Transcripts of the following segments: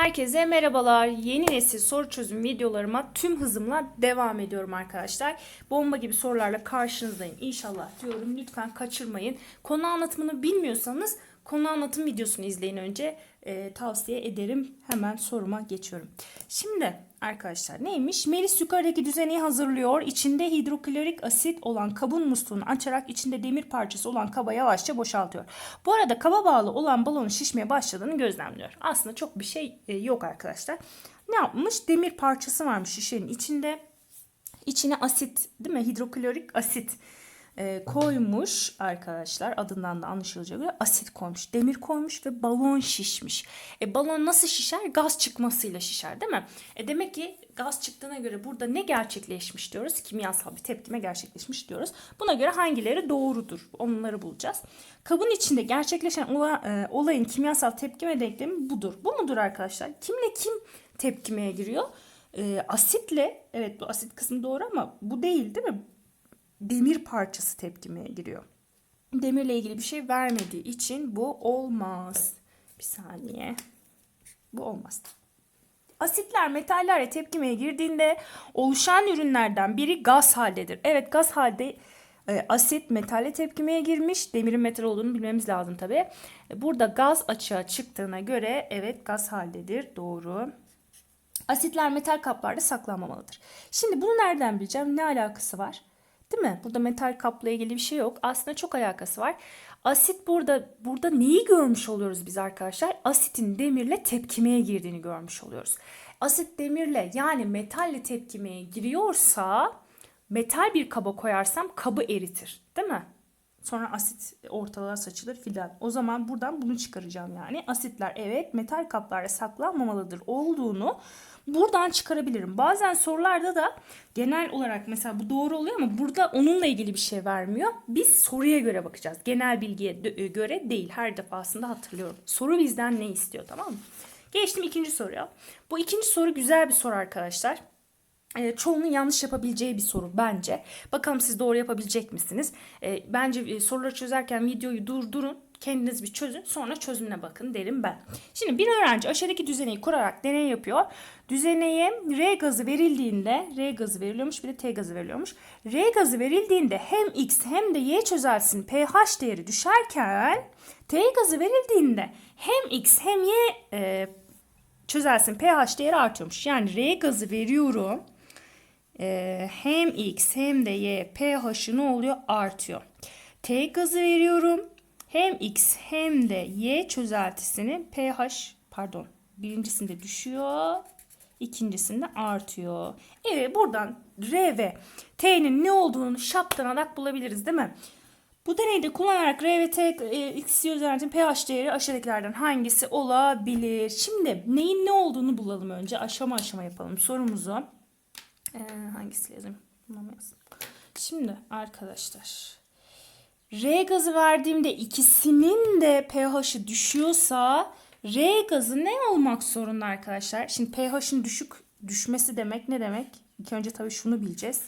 Herkese merhabalar. Yeni nesil soru çözüm videolarıma tüm hızımla devam ediyorum arkadaşlar. Bomba gibi sorularla karşınızdayım. İnşallah diyorum. Lütfen kaçırmayın. Konu anlatımını bilmiyorsanız konu anlatım videosunu izleyin önce. Ee, tavsiye ederim. Hemen soruma geçiyorum. Şimdi arkadaşlar neymiş? Melis yukarıdaki düzeneyi hazırlıyor. İçinde hidroklorik asit olan kabın musluğunu açarak içinde demir parçası olan kaba yavaşça boşaltıyor. Bu arada kaba bağlı olan balonun şişmeye başladığını gözlemliyor. Aslında çok bir şey e, yok arkadaşlar. Ne yapmış? Demir parçası varmış şişenin içinde. İçine asit değil mi? Hidroklorik asit e, koymuş arkadaşlar. Adından da anlaşılacağı göre asit koymuş. Demir koymuş ve balon şişmiş. E, balon nasıl şişer? Gaz çıkmasıyla şişer değil mi? E, demek ki gaz çıktığına göre burada ne gerçekleşmiş diyoruz? Kimyasal bir tepkime gerçekleşmiş diyoruz. Buna göre hangileri doğrudur? Onları bulacağız. Kabın içinde gerçekleşen ola- e, olayın kimyasal tepkime denklemi budur. Bu mudur arkadaşlar? Kimle kim tepkimeye giriyor? E, asitle, evet bu asit kısmı doğru ama bu değil değil mi? Demir parçası tepkimeye giriyor. Demirle ilgili bir şey vermediği için bu olmaz. Bir saniye. Bu olmaz. Asitler metallerle tepkimeye girdiğinde oluşan ürünlerden biri gaz haldedir. Evet gaz halde e, asit metalle tepkimeye girmiş. Demirin metal olduğunu bilmemiz lazım tabi. Burada gaz açığa çıktığına göre evet gaz haldedir. Doğru. Asitler metal kaplarda saklanmamalıdır. Şimdi bunu nereden bileceğim? Ne alakası var? Değil mi? Burada metal kapla ilgili bir şey yok. Aslında çok alakası var. Asit burada burada neyi görmüş oluyoruz biz arkadaşlar? Asitin demirle tepkimeye girdiğini görmüş oluyoruz. Asit demirle yani metalle tepkimeye giriyorsa metal bir kaba koyarsam kabı eritir. Değil mi? Sonra asit ortalığa saçılır filan. O zaman buradan bunu çıkaracağım yani. Asitler evet metal kaplarda saklanmamalıdır olduğunu buradan çıkarabilirim. Bazen sorularda da genel olarak mesela bu doğru oluyor ama burada onunla ilgili bir şey vermiyor. Biz soruya göre bakacağız. Genel bilgiye göre değil. Her defasında hatırlıyorum. Soru bizden ne istiyor tamam mı? Geçtim ikinci soruya. Bu ikinci soru güzel bir soru arkadaşlar e, çoğunun yanlış yapabileceği bir soru bence. Bakalım siz doğru yapabilecek misiniz? E, bence e, soruları çözerken videoyu durdurun. Kendiniz bir çözün sonra çözümüne bakın derim ben. Şimdi bir öğrenci aşağıdaki düzeneyi kurarak deney yapıyor. Düzeneye R gazı verildiğinde R gazı veriliyormuş bir de T gazı veriliyormuş. R gazı verildiğinde hem X hem de Y çözeltisinin pH değeri düşerken T gazı verildiğinde hem X hem Y e, çözelsin pH değeri artıyormuş. Yani R gazı veriyorum. Ee, hem X hem de Y pH'ı ne oluyor? Artıyor. T gazı veriyorum. Hem X hem de Y çözeltisinin pH pardon birincisinde düşüyor. ikincisinde artıyor. Evet buradan R ve T'nin ne olduğunu şaptanarak bulabiliriz değil mi? Bu deneyde kullanarak R ve T e, X çözeltinin pH değeri aşağıdakilerden hangisi olabilir? Şimdi neyin ne olduğunu bulalım önce. Aşama aşama yapalım sorumuzu. Ee, hangisi yazayım? Bulamıyorsun. Şimdi arkadaşlar R gazı verdiğimde ikisinin de pH'i düşüyorsa R gazı ne olmak zorunda arkadaşlar? Şimdi pH'in düşük düşmesi demek ne demek? İlk önce tabii şunu bileceğiz.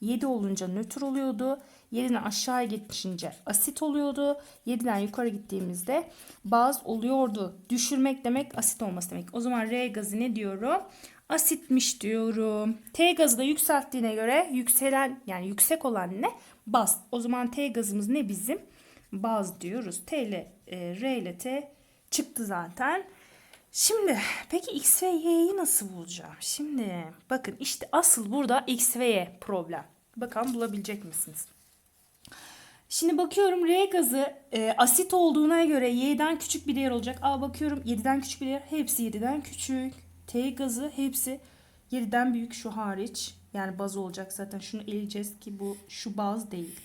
7 olunca nötr oluyordu. 7'den aşağıya geçince asit oluyordu. 7'den yukarı gittiğimizde baz oluyordu. Düşürmek demek asit olması demek. O zaman R gazı ne diyorum? Asitmiş diyorum. T gazı da yükselttiğine göre yükselen yani yüksek olan ne? Baz. O zaman T gazımız ne bizim? Baz diyoruz. T ile e, R ile T çıktı zaten. Şimdi peki X ve Y'yi nasıl bulacağım? Şimdi bakın işte asıl burada X ve Y problem. Bakalım bulabilecek misiniz? Şimdi bakıyorum R gazı e, asit olduğuna göre Y'den küçük bir değer olacak. Aa bakıyorum 7'den küçük bir değer. Hepsi 7'den küçük. T gazı hepsi 7'den büyük şu hariç. Yani baz olacak zaten. Şunu eleyeceğiz ki bu şu baz değil.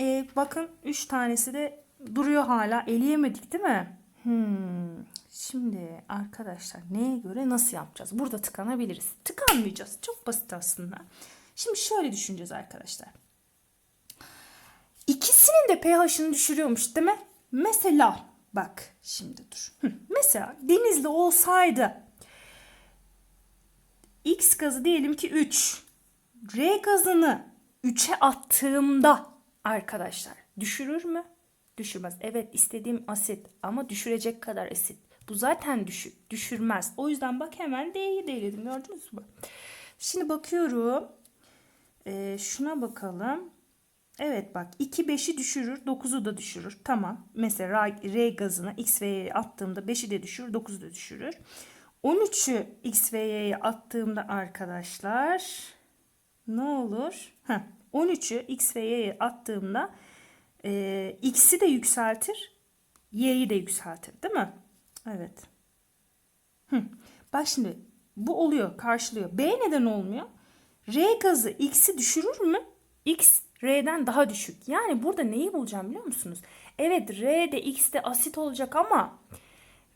E, bakın 3 tanesi de duruyor hala. Eleyemedik değil mi? Hmm. Şimdi arkadaşlar neye göre nasıl yapacağız? Burada tıkanabiliriz. Tıkanmayacağız. Çok basit aslında. Şimdi şöyle düşüneceğiz arkadaşlar. İkisinin de pH'ını düşürüyormuş değil mi? Mesela bak şimdi dur. Mesela denizli olsaydı X gazı diyelim ki 3. R gazını 3'e attığımda arkadaşlar düşürür mü? Düşürmez. Evet istediğim asit ama düşürecek kadar asit. Bu zaten düşük. Düşürmez. O yüzden bak hemen D'yi değledim. Gördünüz mü? Şimdi bakıyorum. Ee, şuna bakalım. Evet bak 2 5'i düşürür 9'u da düşürür. Tamam. Mesela R, R gazına X ve Y'ye attığımda 5'i de düşürür 9'u da düşürür. 13'ü X ve Y'ye attığımda arkadaşlar ne olur? Heh, 13'ü X ve Y'ye attığımda e, X'i de yükseltir Y'yi de yükseltir değil mi? Evet. Hı. Bak şimdi bu oluyor karşılıyor. B neden olmuyor? R gazı X'i düşürür mü? X R'den daha düşük. Yani burada neyi bulacağım biliyor musunuz? Evet R de X de asit olacak ama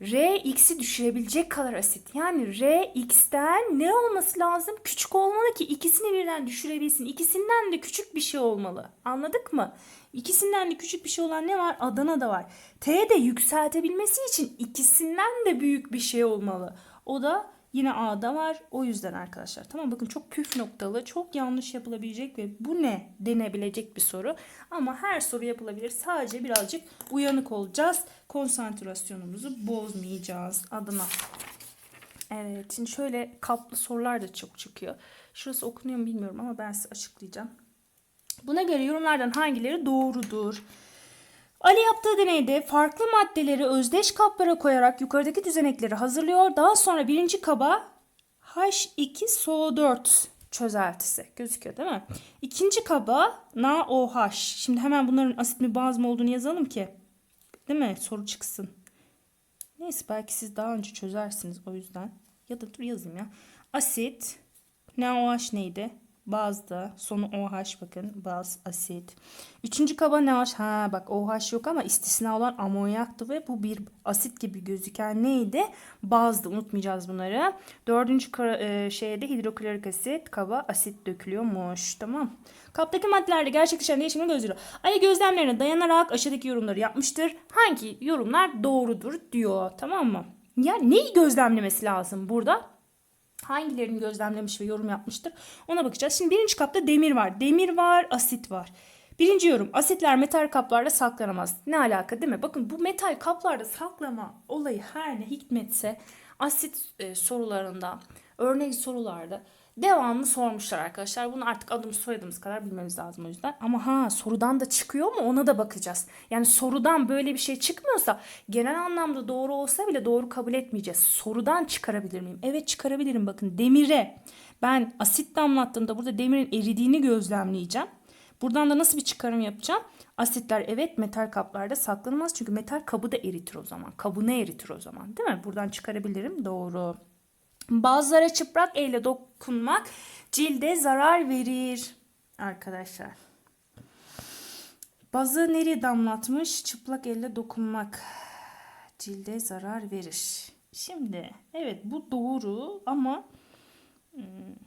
R X'i düşürebilecek kadar asit. Yani R X'ten ne olması lazım? Küçük olmalı ki ikisini birden düşürebilsin. İkisinden de küçük bir şey olmalı. Anladık mı? İkisinden de küçük bir şey olan ne var? Adana'da var. T de yükseltebilmesi için ikisinden de büyük bir şey olmalı. O da yine A'da var. O yüzden arkadaşlar. Tamam bakın çok püf noktalı, çok yanlış yapılabilecek ve bu ne denebilecek bir soru. Ama her soru yapılabilir. Sadece birazcık uyanık olacağız. Konsantrasyonumuzu bozmayacağız adına. Evet şimdi şöyle kaplı sorular da çok çıkıyor. Şurası okunuyor mu bilmiyorum ama ben size açıklayacağım. Buna göre yorumlardan hangileri doğrudur? Ali yaptığı deneyde farklı maddeleri özdeş kaplara koyarak yukarıdaki düzenekleri hazırlıyor. Daha sonra birinci kaba H2SO4 çözeltisi gözüküyor değil mi? İkinci kaba NaOH. Şimdi hemen bunların asit mi baz mı olduğunu yazalım ki. Değil mi? Soru çıksın. Neyse belki siz daha önce çözersiniz o yüzden. Ya da dur yazayım ya. Asit. NaOH neydi? Bazda. Sonu OH bakın. Baz, asit. Üçüncü kaba NaOH. Ha bak OH yok ama istisna olan amonyaktı ve bu bir asit gibi gözüken neydi? Bazdı. Unutmayacağız bunları. Dördüncü kara, e, şeyde hidroklorik asit, kaba asit dökülüyormuş. Tamam. Kaptaki maddelerde gerçekleşen değişimini gözlüyor. Ali gözlemlerine dayanarak aşağıdaki yorumları yapmıştır. Hangi yorumlar doğrudur diyor. Tamam mı? Yani neyi gözlemlemesi lazım burada? Hangilerini gözlemlemiş ve yorum yapmıştır ona bakacağız. Şimdi birinci kapta demir var. Demir var, asit var. Birinci yorum asitler metal kaplarda saklanamaz. Ne alaka değil mi? Bakın bu metal kaplarda saklama olayı her ne hikmetse asit e, sorularında, örnek sorularda devamlı sormuşlar arkadaşlar. Bunu artık adımız soyadımız kadar bilmemiz lazım o yüzden. Ama ha sorudan da çıkıyor mu ona da bakacağız. Yani sorudan böyle bir şey çıkmıyorsa genel anlamda doğru olsa bile doğru kabul etmeyeceğiz. Sorudan çıkarabilir miyim? Evet çıkarabilirim bakın demire. Ben asit damlattığımda burada demirin eridiğini gözlemleyeceğim. Buradan da nasıl bir çıkarım yapacağım? Asitler evet metal kaplarda saklanmaz. Çünkü metal kabı da eritir o zaman. Kabını eritir o zaman değil mi? Buradan çıkarabilirim. Doğru. Bazılara çıplak elle dokunmak cilde zarar verir. Arkadaşlar. Bazı nereye damlatmış? Çıplak elle dokunmak cilde zarar verir. Şimdi evet bu doğru ama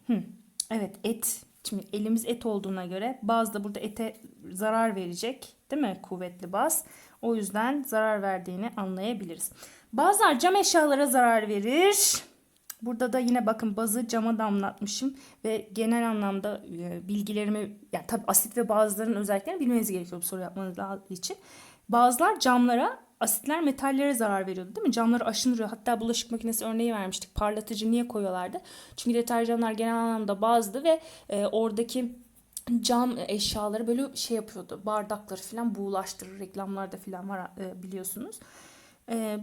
hmm, evet et. Şimdi elimiz et olduğuna göre baz da burada ete zarar verecek. Değil mi? Kuvvetli baz. O yüzden zarar verdiğini anlayabiliriz. Bazılar cam eşyalara zarar verir. Burada da yine bakın bazı cama damlatmışım ve genel anlamda e, bilgilerimi ya tabii asit ve bazıların özelliklerini bilmeniz gerekiyor bu soru yapmanız için. Bazılar camlara asitler metallere zarar veriyordu değil mi? Camları aşındırıyor. Hatta bulaşık makinesi örneği vermiştik. Parlatıcı niye koyuyorlardı? Çünkü deterjanlar genel anlamda bazdı ve e, oradaki cam eşyaları böyle şey yapıyordu. Bardakları falan buğulaştırır. Reklamlarda falan var e, biliyorsunuz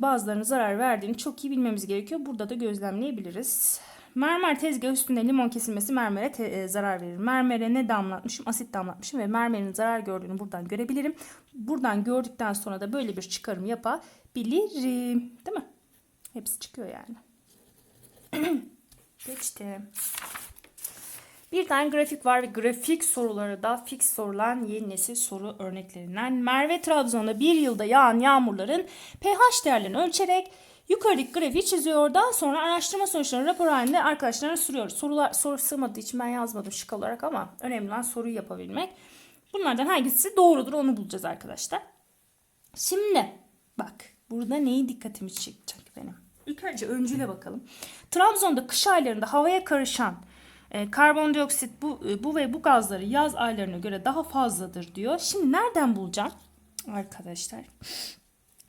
bazılarının zarar verdiğini çok iyi bilmemiz gerekiyor. Burada da gözlemleyebiliriz. Mermer tezgah üstünde limon kesilmesi mermere te- e, zarar verir. Mermere ne damlatmışım? Asit damlatmışım ve mermerin zarar gördüğünü buradan görebilirim. Buradan gördükten sonra da böyle bir çıkarım yapabilirim. Değil mi? Hepsi çıkıyor yani. Geçti. Bir tane grafik var ve grafik soruları da fix sorulan yeni nesil soru örneklerinden. Merve Trabzon'da bir yılda yağan yağmurların pH değerlerini ölçerek yukarıdaki grafiği çiziyor. Daha sonra araştırma sonuçlarını rapor halinde arkadaşlarına soruyoruz. Sorular soru sığmadığı için ben yazmadım şık olarak ama önemli olan soruyu yapabilmek. Bunlardan hangisi doğrudur onu bulacağız arkadaşlar. Şimdi bak burada neyi dikkatimi çekecek benim. İlk önce öncüle bakalım. Trabzon'da kış aylarında havaya karışan e, karbondioksit bu, e, bu ve bu gazları yaz aylarına göre daha fazladır diyor. Şimdi nereden bulacağım? Arkadaşlar.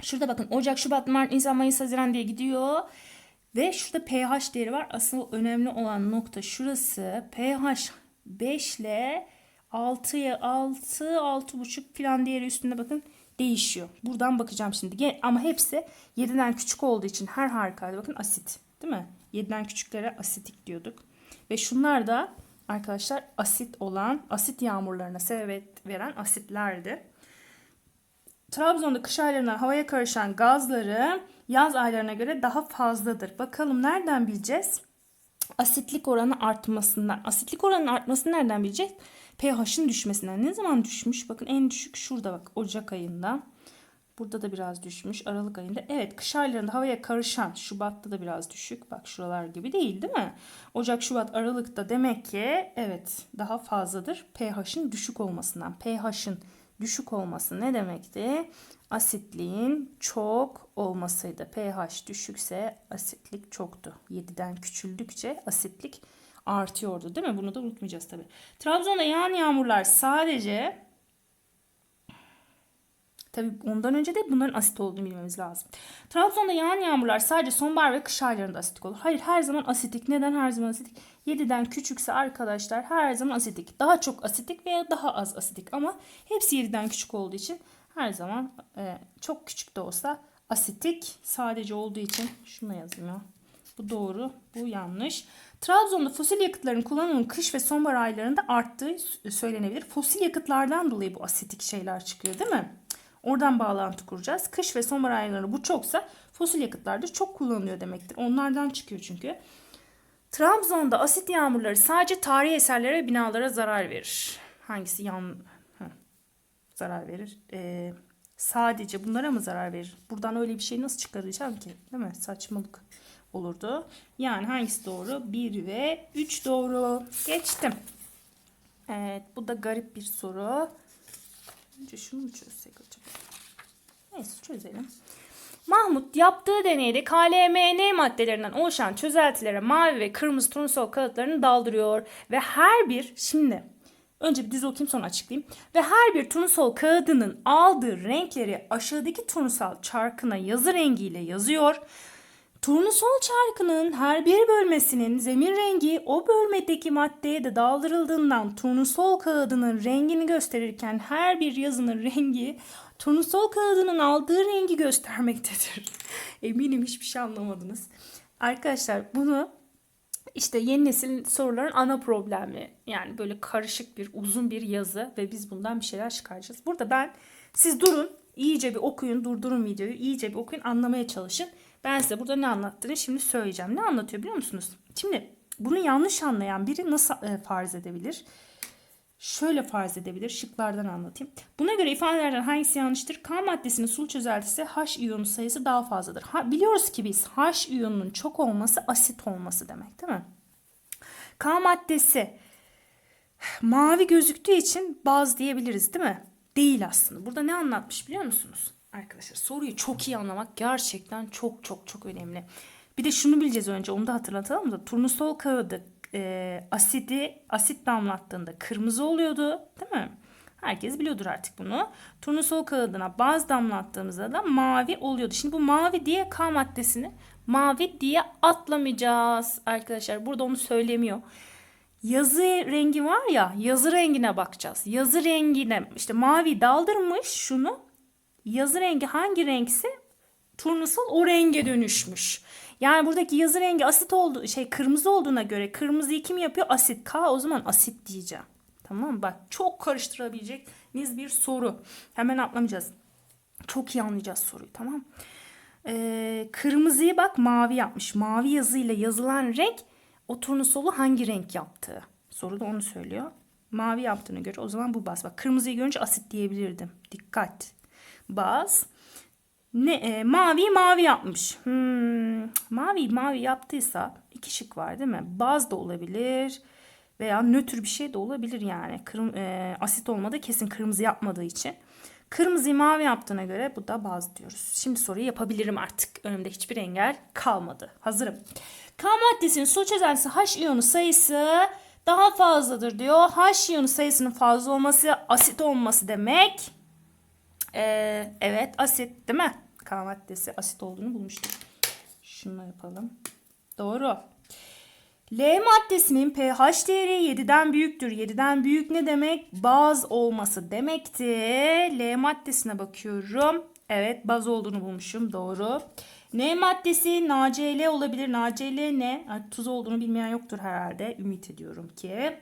Şurada bakın Ocak, Şubat, Mart, Nisan, Mayıs, Haziran diye gidiyor. Ve şurada pH değeri var. Asıl önemli olan nokta şurası. pH 5 ile 6'ya 6, 6,5 falan değeri üstünde bakın değişiyor. Buradan bakacağım şimdi. Ama hepsi 7'den küçük olduğu için her halükarda bakın asit. Değil mi? 7'den küçüklere asitik diyorduk. Ve şunlar da arkadaşlar asit olan, asit yağmurlarına sebebiyet veren asitlerdi. Trabzon'da kış aylarından havaya karışan gazları yaz aylarına göre daha fazladır. Bakalım nereden bileceğiz? Asitlik oranı artmasından. Asitlik oranının artmasını nereden bileceğiz? pH'ın düşmesinden. Ne zaman düşmüş? Bakın en düşük şurada bak Ocak ayında. Burada da biraz düşmüş. Aralık ayında. Evet kış aylarında havaya karışan Şubat'ta da biraz düşük. Bak şuralar gibi değil değil mi? Ocak, Şubat, Aralık'ta demek ki evet daha fazladır. pH'ın düşük olmasından. pH'ın düşük olması ne demekti? Asitliğin çok olmasıydı. pH düşükse asitlik çoktu. 7'den küçüldükçe asitlik artıyordu değil mi? Bunu da unutmayacağız tabii. Trabzon'da yağan yağmurlar sadece Tabii ondan önce de bunların asit olduğunu bilmemiz lazım. Trabzon'da yağan yağmurlar sadece sonbahar ve kış aylarında asitik olur. Hayır her zaman asitik. Neden her zaman asitik? 7'den küçükse arkadaşlar her zaman asitik. Daha çok asitik veya daha az asitik ama hepsi 7'den küçük olduğu için her zaman e, çok küçük de olsa asitik. Sadece olduğu için şunu yazayım ya. Bu doğru, bu yanlış. Trabzon'da fosil yakıtların kullanımının kış ve sonbahar aylarında arttığı söylenebilir. Fosil yakıtlardan dolayı bu asitik şeyler çıkıyor değil mi? Oradan bağlantı kuracağız. Kış ve sonbahar aylarında bu çoksa fosil yakıtlarda çok kullanılıyor demektir. Onlardan çıkıyor çünkü. Trabzon'da asit yağmurları sadece tarihi eserlere ve binalara zarar verir. Hangisi yan Heh. zarar verir? Ee, sadece bunlara mı zarar verir? Buradan öyle bir şey nasıl çıkaracağım ki? Değil mi? Saçmalık olurdu. Yani hangisi doğru? 1 ve 3 doğru. Geçtim. Evet bu da garip bir soru. Önce şunu mu çözsek acaba? Neyse çözelim. Mahmut yaptığı deneyde KLMN maddelerinden oluşan çözeltilere mavi ve kırmızı turnusol kağıtlarını daldırıyor ve her bir şimdi önce bir düz okuyayım sonra açıklayayım ve her bir turnusol kağıdının aldığı renkleri aşağıdaki turnusol çarkına yazı rengiyle yazıyor. Turnusol çarkının her bir bölmesinin zemin rengi o bölmedeki maddeye de daldırıldığından turnusol kağıdının rengini gösterirken her bir yazının rengi turnusol kağıdının aldığı rengi göstermektedir. Eminim hiçbir şey anlamadınız. Arkadaşlar bunu işte yeni nesil soruların ana problemi. Yani böyle karışık bir uzun bir yazı ve biz bundan bir şeyler çıkaracağız. Burada ben siz durun iyice bir okuyun durdurun videoyu iyice bir okuyun anlamaya çalışın. Ben size burada ne anlattığını şimdi söyleyeceğim. Ne anlatıyor biliyor musunuz? Şimdi bunu yanlış anlayan biri nasıl e, farz edebilir? Şöyle farz edebilir. Şıklardan anlatayım. Buna göre ifadelerden hangisi yanlıştır? K maddesinin sulu çözeltisi H iyonu sayısı daha fazladır. Ha, biliyoruz ki biz H iyonunun çok olması asit olması demek değil mi? K maddesi mavi gözüktüğü için baz diyebiliriz değil mi? Değil aslında. Burada ne anlatmış biliyor musunuz? Arkadaşlar soruyu çok iyi anlamak gerçekten çok çok çok önemli. Bir de şunu bileceğiz önce onu da hatırlatalım da turnusol kağıdı e, asidi asit damlattığında kırmızı oluyordu değil mi? Herkes biliyordur artık bunu. Turnusol kağıdına baz damlattığımızda da mavi oluyordu. Şimdi bu mavi diye K maddesini mavi diye atlamayacağız arkadaşlar. Burada onu söylemiyor. Yazı rengi var ya yazı rengine bakacağız. Yazı rengine işte mavi daldırmış şunu. Yazı rengi hangi renkse turnusol o renge dönüşmüş. Yani buradaki yazı rengi asit oldu şey kırmızı olduğuna göre kırmızıyı kim yapıyor? Asit. K o zaman asit diyeceğim. Tamam? Bak çok karıştırabileceğiniz bir soru. Hemen atlamayacağız. Çok iyi anlayacağız soruyu tamam ee, Kırmızıyı bak mavi yapmış. Mavi yazıyla yazılan renk o turnusolu hangi renk yaptığı. Soru da onu söylüyor. Mavi yaptığına göre o zaman bu baz. Bak kırmızıyı görünce asit diyebilirdim. Dikkat. Baz ne e, mavi mavi yapmış. Hmm, mavi mavi yaptıysa iki şık var değil mi? Baz da olabilir veya nötr bir şey de olabilir yani. Kırm, e, asit olmadı kesin kırmızı yapmadığı için. Kırmızıyı mavi yaptığına göre bu da baz diyoruz. Şimdi soruyu yapabilirim artık. Önümde hiçbir engel kalmadı. Hazırım. K maddesinin su çözeltisi H iyonu sayısı daha fazladır diyor. H iyonu sayısının fazla olması asit olması demek. Ee, evet asit değil mi? K maddesi asit olduğunu bulmuştuk. Şunu yapalım. Doğru. L maddesinin pH değeri 7'den büyüktür. 7'den büyük ne demek? Baz olması demekti. L maddesine bakıyorum. Evet baz olduğunu bulmuşum. Doğru. N maddesi NaCl olabilir. NaCl ne? Tuz olduğunu bilmeyen yoktur herhalde. Ümit ediyorum ki.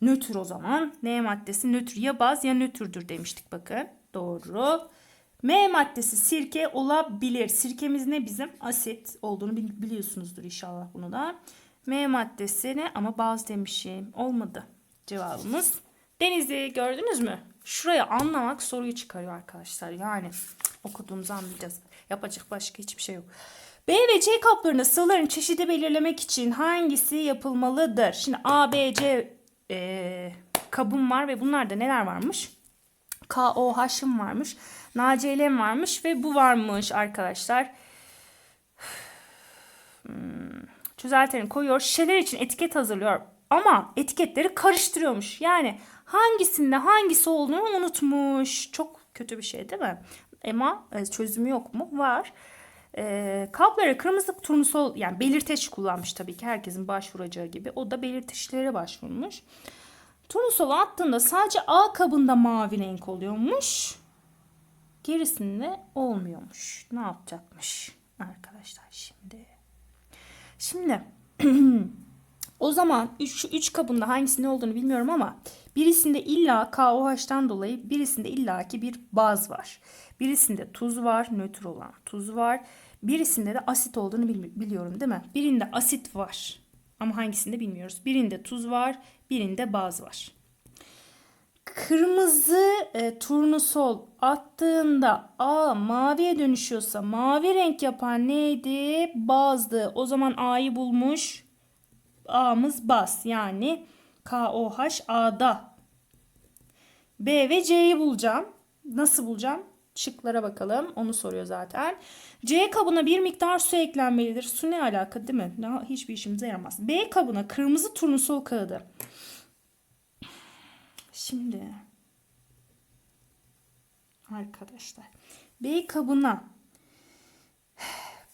Nötr o zaman. N maddesi nötr ya baz ya nötrdür demiştik bakın. Doğru. M maddesi sirke olabilir. Sirkemiz ne bizim? Asit olduğunu bil- biliyorsunuzdur inşallah bunu da. M maddesi ne? Ama baz demişim. Olmadı. Cevabımız Denizli gördünüz mü? Şurayı anlamak soruyu çıkarıyor arkadaşlar. Yani okuduğumuzu anlayacağız. Yapacak başka hiçbir şey yok. B ve C kaplarında sıvıların çeşidi belirlemek için hangisi yapılmalıdır? Şimdi A, B, C e, kabım var ve bunlarda neler varmış? KOH'ım varmış. NaCl'm varmış ve bu varmış arkadaşlar. Hmm, koyuyor. Şişeler için etiket hazırlıyor. Ama etiketleri karıştırıyormuş. Yani hangisinde hangisi olduğunu unutmuş. Çok kötü bir şey değil mi? Ama e, çözümü yok mu? Var. E, kaplara kırmızı turnusol yani belirteç kullanmış tabii ki herkesin başvuracağı gibi. O da belirteçlere başvurmuş. Turnusolu attığında sadece A kabında mavi renk oluyormuş. Gerisinde olmuyormuş. Ne yapacakmış arkadaşlar şimdi? Şimdi o zaman 3 üç kabında hangisinde olduğunu bilmiyorum ama birisinde illa KOH'tan dolayı birisinde illaki bir baz var. Birisinde tuz var, nötr olan tuz var. Birisinde de asit olduğunu bil- biliyorum değil mi? Birinde asit var. Ama hangisinde bilmiyoruz. Birinde tuz var, birinde baz var. Kırmızı e, turnusol attığında A maviye dönüşüyorsa mavi renk yapan neydi? Bazdı. O zaman A'yı bulmuş. A'mız baz. Yani KOH A'da. B ve C'yi bulacağım. Nasıl bulacağım? Şıklara bakalım. Onu soruyor zaten. C kabına bir miktar su eklenmelidir. Su ne alaka değil mi? Ne- Hiçbir işimize yaramaz. B kabına kırmızı turnusol kağıdı. Şimdi arkadaşlar B kabına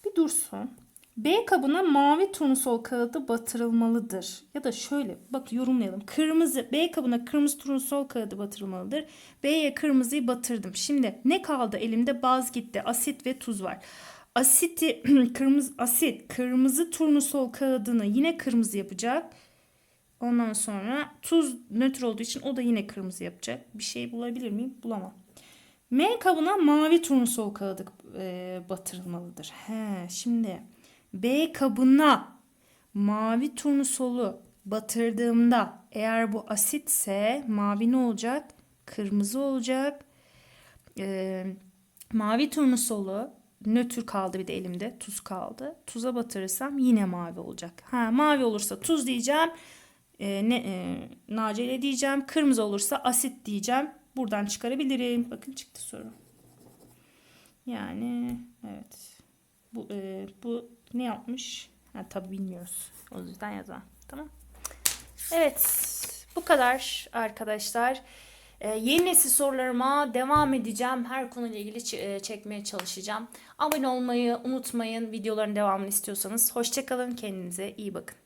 bir dursun. B kabına mavi turnusol kağıdı batırılmalıdır. Ya da şöyle bak yorumlayalım. Kırmızı B kabına kırmızı turnusol kağıdı batırılmalıdır. B'ye kırmızıyı batırdım. Şimdi ne kaldı elimde? Baz gitti. Asit ve tuz var. Asiti kırmızı asit kırmızı turnusol kağıdını yine kırmızı yapacak. Ondan sonra tuz nötr olduğu için o da yine kırmızı yapacak. Bir şey bulabilir miyim? Bulamam. M kabına mavi turnusol kağıdı e, batırılmalıdır. He, şimdi B kabına mavi turnusolu batırdığımda eğer bu asitse mavi ne olacak? Kırmızı olacak. E, mavi turnusolu nötr kaldı bir de elimde tuz kaldı. Tuza batırırsam yine mavi olacak. Ha mavi olursa tuz diyeceğim. E, ne e, nacele diyeceğim. Kırmızı olursa asit diyeceğim. Buradan çıkarabilirim. Bakın çıktı soru. Yani evet. Bu e, bu ne yapmış? Ha, tabii bilmiyoruz. O yüzden yazamam. Tamam. Evet. Bu kadar arkadaşlar. Ee, yeni nesil sorularıma devam edeceğim. Her konuyla ilgili e, çekmeye çalışacağım. Abone olmayı unutmayın. Videoların devamını istiyorsanız. Hoşçakalın. Kendinize iyi bakın.